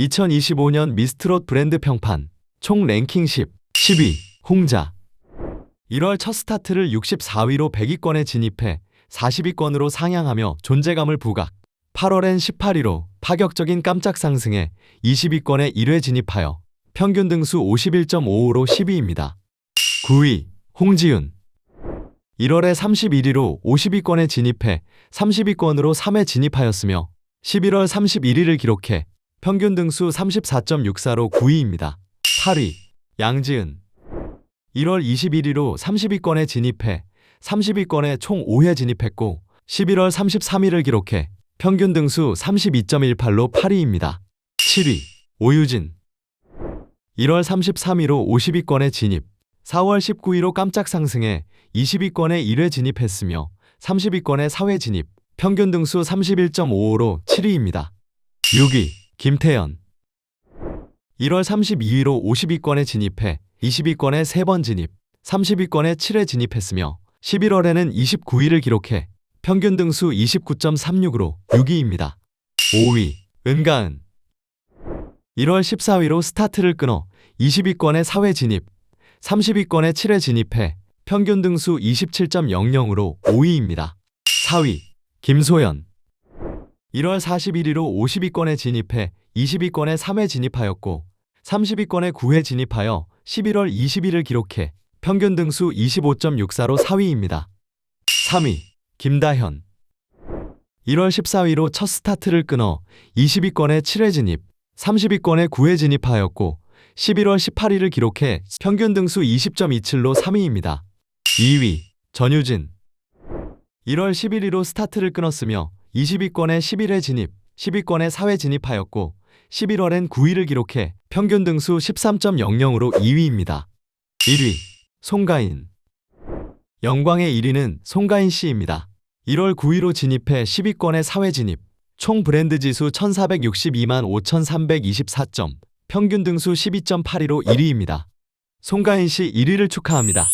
2025년 미스트롯 브랜드 평판 총 랭킹 10, 10위 홍자. 1월 첫 스타트를 64위로 100위권에 진입해 40위권으로 상향하며 존재감을 부각. 8월엔 18위로 파격적인 깜짝 상승해 20위권에 1회 진입하여 평균 등수 51.55로 10위입니다. 9위 홍지윤. 1월에 31위로 50위권에 진입해 30위권으로 3회 진입하였으며 11월 31위를 기록해 평균 등수 34.64로 9위입니다. 8위 양지은 1월 21위로 30위권에 진입해 30위권에 총 5회 진입했고 11월 33위를 기록해 평균 등수 32.18로 8위입니다. 7위 오유진 1월 33위로 50위권에 진입 4월 19위로 깜짝 상승해 20위권에 1회 진입했으며 30위권에 4회 진입 평균 등수 31.55로 7위입니다. 6위 김태연 1월 32위로 50위권에 진입해 20위권에 3번 진입, 30위권에 7회 진입했으며 11월에는 29위를 기록해 평균 등수 29.36으로 6위입니다. 5위 은가은 1월 14위로 스타트를 끊어 20위권에 4회 진입, 30위권에 7회 진입해 평균 등수 27.00으로 5위입니다. 4위 김소연 1월 41위로 50위권에 진입해 20위권에 3회 진입하였고 30위권에 9회 진입하여 11월 20일을 기록해 평균 등수 25.64로 4위입니다. 3위 김다현 1월 14위로 첫 스타트를 끊어 20위권에 7회 진입, 30위권에 9회 진입하였고 11월 18일을 기록해 평균 등수 20.27로 3위입니다. 2위 전유진 1월 11일로 스타트를 끊었으며 20위권에 11회 진입, 10위권에 4회 진입하였고 11월엔 9위를 기록해 평균 등수 13.00으로 2위입니다. 1위 송가인 영광의 1위는 송가인 씨입니다. 1월 9위로 진입해 10위권에 4회 진입, 총 브랜드 지수 1462만 5324점, 평균 등수 12.82로 1위입니다. 송가인 씨 1위를 축하합니다.